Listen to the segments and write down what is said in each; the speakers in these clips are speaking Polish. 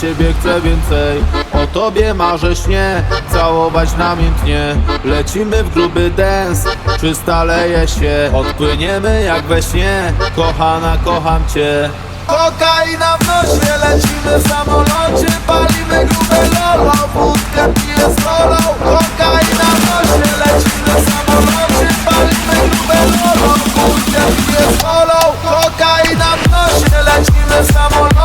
ciebie chcę więcej. O tobie marzę śnie Całować namiętnie. Lecimy w gruby dance Czysta leje się. Odpłyniemy jak we śnie. Kochana, kocham cię. Kokaina w nosie, lecimy w samolocie. Palimy grube lolo, wódkę piję z kolą Kokaina w nosie, lecimy w samolocie. Palimy grube lolo, wódkę piję z kolą Kokaina w nosie, lecimy w samolocie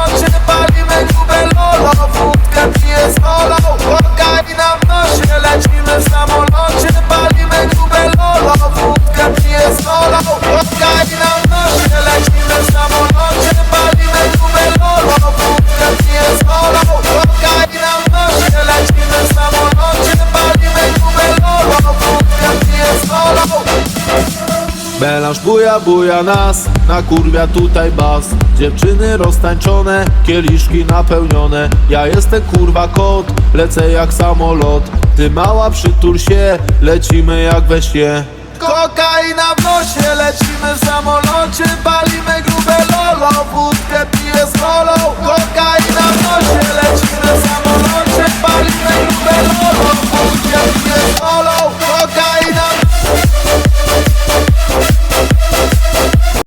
Melanż buja, buja nas, na kurwia tutaj bas. Dziewczyny roztańczone, kieliszki napełnione. Ja jestem kurwa kot, lecę jak samolot. Ty mała przytul się, lecimy jak we śnie. Kokaina w nosie, lecimy w samolocie. Palimy grube